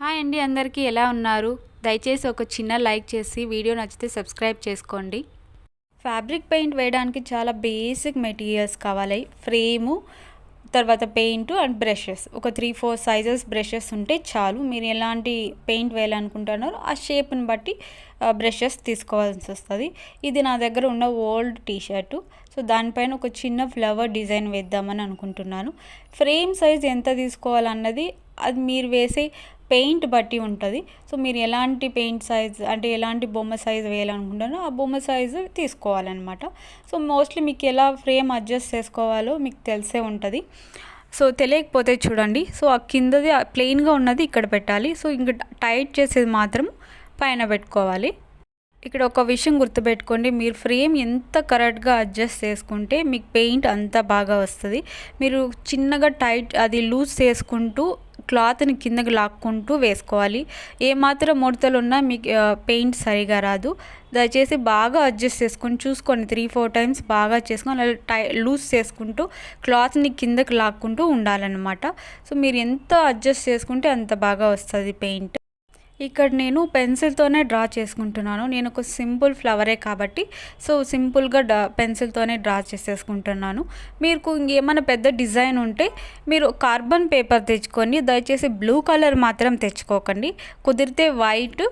Hi అండి అందరికీ ఎలా ఉన్నారు? దయచేసి ఒక చిన్న లైక్ చేసి వీడియో నచ్చితే సబ్స్క్రైబ్ చేసుకోండి. ఫ్యాబ్రిక్ పెయింట్ వేయడానికి చాలా బేసిక్ మెటీరియల్స్ కావాలి. ఫ్రేము తర్వాత పెయింట్ అండ్ బ్రషెస్. ఒక త్రీ ఫోర్ సైజెస్ బ్రషెస్ ఉంటే చాలు. మీరు ఎలాంటి పెయింట్ వేయాలనుకుంటున్నారో ఆ షేప్ని బట్టి బ్రషెస్ తీసుకోవాల్సి వస్తుంది. ఇది నా దగ్గర ఉన్న ఓల్డ్ టీ షర్టు సో దానిపైన ఒక చిన్న ఫ్లవర్ డిజైన్ వేద్దామని అనుకుంటున్నాను. ఫ్రేమ్ సైజ్ ఎంత తీసుకోవాలన్నది అది మీరు వేసే పెయింట్ బట్టి ఉంటుంది. సో మీరు ఎలాంటి పెయింట్ సైజ్ అంటే ఎలాంటి బొమ్మ సైజ్ వేయాలనుకుంటారో ఆ బొమ్మ సైజు తీసుకోవాలన్నమాట. సో మోస్ట్లీ మీకు ఎలా ఫ్రేమ్ అడ్జస్ట్ చేసుకోవాలో మీకు తెలిసే ఉంటుంది. సో తెలియకపోతే చూడండి. సో ఆ కిందది ప్లెయిన్గా ఉన్నది ఇక్కడ పెట్టాలి. సో ఇంకా టైట్ చేసేది మాత్రం పైన పెట్టుకోవాలి. ఇక్కడ ఒక విషయం గుర్తుపెట్టుకోండి. మీరు ఫ్రేమ్ ఎంత కరెక్ట్గా అడ్జస్ట్ చేసుకుంటే మీకు పెయింట్ అంత బాగా వస్తుంది. మీరు చిన్నగా టైట్ అది లూజ్ చేసుకుంటూ క్లాత్ని కిందకి లాక్కుంటూ వేసుకోవాలి. ఏమాత్రం ముడతలు ఉన్నా మీకు పెయింట్ సరిగా రాదు. దయచేసి బాగా అడ్జస్ట్ చేసుకొని చూసుకొని త్రీ ఫోర్ టైమ్స్ బాగా చేసుకొని అలా టై లూజ్ చేసుకుంటూ క్లాత్ని కిందకి లాక్కుంటూ ఉండాలన్నమాట. సో మీరు ఎంత అడ్జస్ట్ చేసుకుంటే అంత బాగా వస్తుంది పెయింట్. ఇక్కడ నేను పెన్సిల్తోనే డ్రా చేసుకుంటున్నాను. నేను ఒక సింపుల్ ఫ్లవరే కాబట్టి సో సింపుల్గా డా పెన్సిల్తోనే డ్రా చేసేసుకుంటున్నాను. మీకు ఇంకేమైనా పెద్ద డిజైన్ ఉంటే మీరు కార్బన్ పేపర్ తెచ్చుకొని దయచేసి బ్లూ కలర్ మాత్రం తెచ్చుకోకండి. కుదిరితే వైట్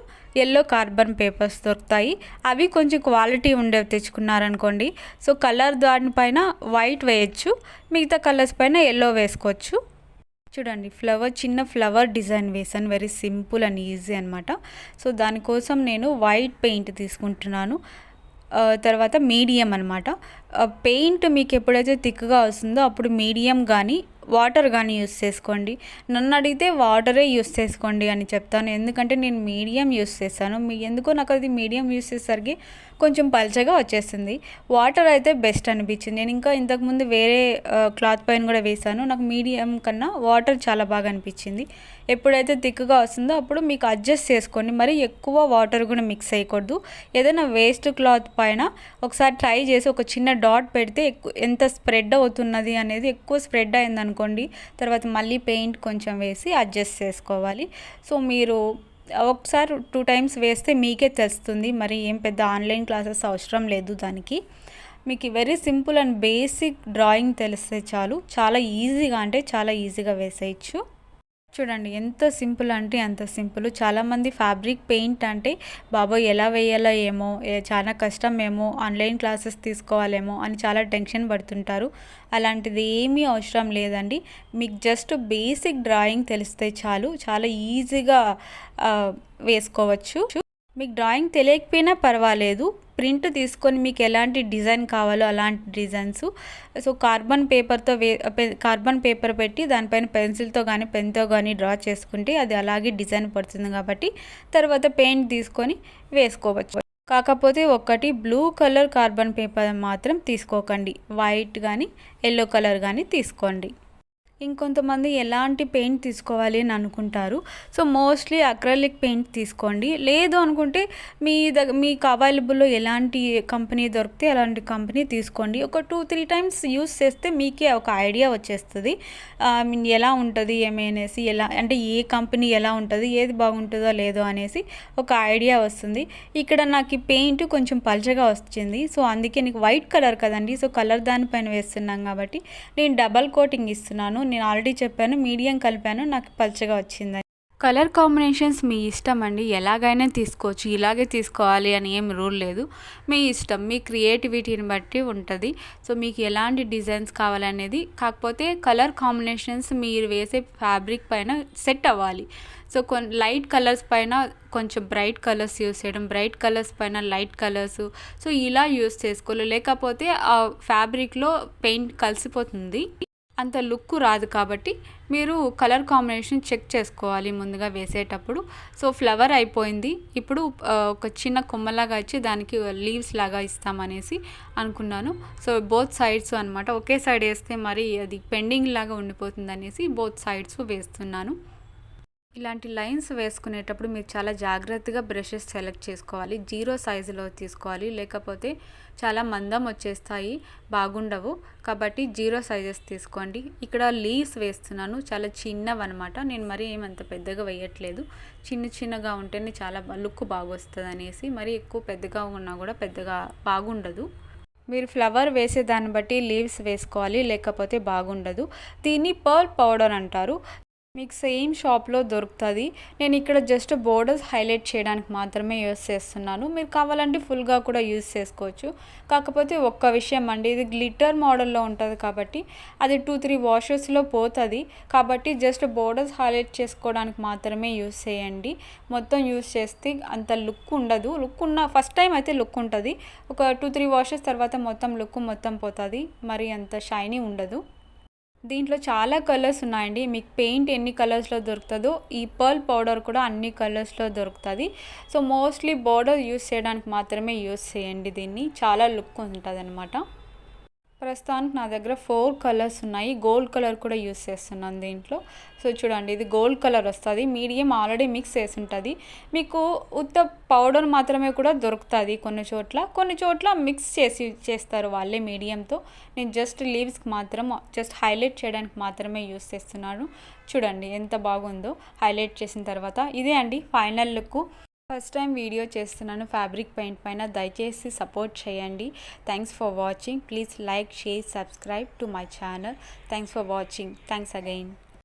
ఎల్లో కార్బన్ పేపర్స్ దొరుకుతాయి. అవి కొంచెం క్వాలిటీ ఉండేవి తెచ్చుకున్నారనుకోండి. సో కలర్ దానిపైన వైట్ వేయచ్చు మిగతా కలర్స్ పైన ఎల్లో వేసుకోవచ్చు. చూడండి ఫ్లవర్ చిన్న ఫ్లవర్ డిజైన్ వేసాను వెరీ సింపుల్ అండ్ ఈజీ అనమాట సో దానికోసం నేను వైట్ పెయింట్ తీసుకుంటున్నాను. తర్వాత మీడియం అనమాట పెయింట్ మీకు ఎప్పుడైతే థిక్గా వస్తుందో అప్పుడు మీడియం కానీ వాటర్ కానీ యూస్ చేసుకోండి. నన్ను అడిగితే వాటరే యూస్ చేసుకోండి అని చెప్తాను. ఎందుకంటే నేను మీడియం యూస్ చేస్తాను మీ ఎందుకో నాకు అది మీడియం యూస్ చేసేసరికి కొంచెం పల్చగా వచ్చేసింది. వాటర్ అయితే బెస్ట్ అనిపించింది. నేను ఇంకా ఇంతకుముందు వేరే క్లాత్ పైన కూడా వేసాను నాకు మీడియం కన్నా వాటర్ చాలా బాగా అనిపించింది. ఎప్పుడైతే థిక్గా వస్తుందో అప్పుడు మీకు అడ్జస్ట్ చేసుకోండి. మరి ఎక్కువ వాటర్ కూడా మిక్స్ అయ్యకూడదు ఏదైనా వేస్ట్ క్లాత్ పైన ఒకసారి ట్రై చేసి ఒక చిన్న డాట్ పెడితే ఎక్కువ ఎంత స్ప్రెడ్ అవుతున్నది అనేది ఎక్కువ స్ప్రెడ్ అయిందనుకో అనుకోండి. తర్వాత మళ్ళీ పెయింట్ కొంచెం వేసి అడ్జస్ట్ చేసుకోవాలి. సో మీరు ఒకసారి టూ టైమ్స్ వేస్తే మీకే తెలుస్తుంది. మరి ఏం పెద్ద ఆన్లైన్ క్లాసెస్ అవసరం లేదు దానికి. మీకు very simple and basic drawing తెలిస్తే చాలు. చాలా ఈజీగా అంటే చాలా ఈజీగా వేసేయచ్చు. చూడండి ఎంత సింపుల్ అంటే అంత సింపుల్. చాలామంది ఫ్యాబ్రిక్ పెయింట్ అంటే బాబోయ్ ఎలా వేయాలో ఏమో చాలా కష్టం ఏమో ఆన్లైన్ క్లాసెస్ తీసుకోవాలేమో అని చాలా టెన్షన్ పడుతుంటారు. అలాంటిది ఏమీ అవసరం లేదండి. మీకు జస్ట్ బేసిక్ డ్రాయింగ్ తెలిస్తే చాలు. చాలా ఈజీగా వేసుకోవచ్చు. మీకు డ్రాయింగ్ తెలియకపోయినా పర్వాలేదు. ప్రింట్ తీసుకొని మీకు ఎలాంటి డిజైన్ కావాలో అలాంటి డిజైన్స్. సో కార్బన్ పేపర్తో వే కార్బన్ పేపర్ పెట్టి దానిపైన పెన్సిల్తో కానీ పెన్తో కానీ డ్రా చేసుకుంటే అది అలాగే డిజైన్ పడుతుంది కాబట్టి తర్వాత పెయింట్ తీసుకొని వేసుకోవచ్చు. కాకపోతే ఒకటి బ్లూ కలర్ కార్బన్ పేపర్ మాత్రం తీసుకోకండి. వైట్ కానీ ఎల్లో కలర్ కానీ తీసుకోండి. ఇంకొంతమంది ఎలాంటి పెయింట్ తీసుకోవాలి అని అనుకుంటారు. సో మోస్ట్లీ అక్రలిక్ పెయింట్ తీసుకోండి. లేదు అనుకుంటే మీ దగ్గర మీకు అవైలబుల్లో ఎలాంటి కంపెనీ దొరికితే అలాంటి కంపెనీ తీసుకోండి. ఒక టూ త్రీ టైమ్స్ యూస్ చేస్తే మీకే ఒక ఐడియా వచ్చేస్తుంది. మీన్ ఎలా ఉంటుంది ఏమి ఎలా అంటే ఏ కంపెనీ ఎలా ఉంటుంది ఏది బాగుంటుందో లేదో అనేసి ఒక ఐడియా వస్తుంది. ఇక్కడ నాకు ఈ పెయింట్ కొంచెం పల్చగా వచ్చింది. సో అందుకే నీకు వైట్ కలర్ కదండి. సో కలర్ దానిపైన వేస్తున్నాం కాబట్టి నేను డబల్ కోటింగ్ ఇస్తున్నాను. నేను ఆల్రెడీ చెప్పాను మీడియం కలిపాను నాకు పల్చగా వచ్చిందని. కలర్ కాంబినేషన్స్ మీ ఇష్టం అండి. ఎలాగైనా తీసుకోవచ్చు. ఇలాగే తీసుకోవాలి అని ఏం రూల్ లేదు. మీ ఇష్టం మీ క్రియేటివిటీని బట్టి ఉంటుంది. సో మీకు ఎలాంటి డిజైన్స్ కావాలనేది కాకపోతే కలర్ కాంబినేషన్స్ మీరు వేసే ఫ్యాబ్రిక్ పైన సెట్ అవ్వాలి. సో కొన్ని లైట్ కలర్స్ పైన కొంచెం బ్రైట్ కలర్స్ యూస్ చేయడం బ్రైట్ కలర్స్ పైన లైట్ కలర్స్ సో ఇలా యూస్ చేసుకోవాలి. లేకపోతే ఆ ఫ్యాబ్రిక్లో పెయింట్ కలిసిపోతుంది. అంత లుక్ రాదు కాబట్టి మీరు కలర్ కాంబినేషన్ చెక్ చేసుకోవాలి ముందుగా వేసేటప్పుడు. సో ఫ్లవర్ అయిపోయింది. ఇప్పుడు ఒక చిన్న కొమ్మలాగా ఇచ్చి దానికి లీవ్స్ లాగా ఇస్తామనేసి అనుకున్నాను. సో బోత్ సైడ్స్ అనమాట ఒకే సైడ్ వేస్తే మరి అది పెండింగ్ లాగా ఉండిపోతుంది అనేసి బోత్ సైడ్స్ వేస్తున్నాను. ఇలాంటి లైన్స్ వేసుకునేటప్పుడు మీరు చాలా జాగ్రత్తగా బ్రషెస్ సెలెక్ట్ చేసుకోవాలి. జీరో సైజులో తీసుకోవాలి. లేకపోతే చాలా మందం వచ్చేస్తాయి. బాగుండవు. కాబట్టి జీరో సైజెస్ తీసుకోండి. ఇక్కడ లీవ్స్ వేస్తున్నాను. చాలా చిన్నవి అనమాట నేను మరీ ఏమంత పెద్దగా వేయట్లేదు. చిన్న చిన్నగా ఉంటేనే చాలా లుక్ బాగా వస్తుంది అనేసి మరీ ఎక్కువ పెద్దగా ఉన్నా కూడా పెద్దగా బాగుండదు. మీరు ఫ్లవర్ వేసే దాన్ని బట్టి లీవ్స్ వేసుకోవాలి. లేకపోతే బాగుండదు. దీన్ని పర్ల్ పౌడర్ అంటారు. మీకు సేమ్ షాప్లో దొరుకుతుంది. నేను ఇక్కడ జస్ట్ బోర్డర్స్ హైలైట్ చేయడానికి మాత్రమే యూస్ చేస్తున్నాను. మీరు కావాలంటే ఫుల్గా కూడా యూస్ చేసుకోవచ్చు. కాకపోతే ఒక్క విషయం అండి ఇది గ్లిటర్ మోడల్లో ఉంటుంది కాబట్టి అది టూ త్రీ వాషెస్లో పోతుంది. కాబట్టి జస్ట్ బోర్డర్స్ హైలైట్ చేసుకోవడానికి మాత్రమే యూస్ చేయండి. మొత్తం యూస్ చేస్తే అంత లుక్ ఉండదు. లుక్ ఉన్న ఫస్ట్ టైం అయితే లుక్ ఉంటుంది. ఒక టూ త్రీ వాషెస్ తర్వాత మొత్తం లుక్ మొత్తం పోతుంది. మరి అంత షైనీ ఉండదు. దీంట్లో చాలా కలర్స్ ఉన్నాయండి. మీకు పెయింట్ ఎన్ని కలర్స్లో దొరుకుతుందో ఈ పర్ల్ పౌడర్ కూడా అన్ని కలర్స్లో దొరుకుతుంది. సో మోస్ట్లీ బోర్డర్ యూస్ చేయడానికి మాత్రమే యూస్ చేయండి దీన్ని. చాలా లుక్ ఉంటుంది అనమాట ప్రస్తుతానికి నా దగ్గర ఫోర్ కలర్స్ ఉన్నాయి. గోల్డ్ కలర్ కూడా యూస్ చేస్తున్నాను దీంట్లో. సో చూడండి ఇది గోల్డ్ కలర్ వస్తుంది. మీడియం ఆల్రెడీ మిక్స్ చేసి ఉంటుంది మీకు ఉత్త పౌడర్ మాత్రమే కూడా దొరుకుతుంది కొన్ని చోట్ల. కొన్ని చోట్ల మిక్స్ చేసి చేస్తారు వాళ్ళే మీడియంతో. నేను జస్ట్ లీవ్స్కి మాత్రం జస్ట్ హైలైట్ చేయడానికి మాత్రమే యూస్ చేస్తున్నాను. చూడండి ఎంత బాగుందో. హైలైట్ చేసిన తర్వాత. ఇదే అండి final look. First time video చేస్తున్నాను ఫ్యాబ్రిక్ పెయింట్ పైన దయచేసి సపోర్ట్ చేయండి. Thanks for watching please like share subscribe to my channel thanks for watching thanks again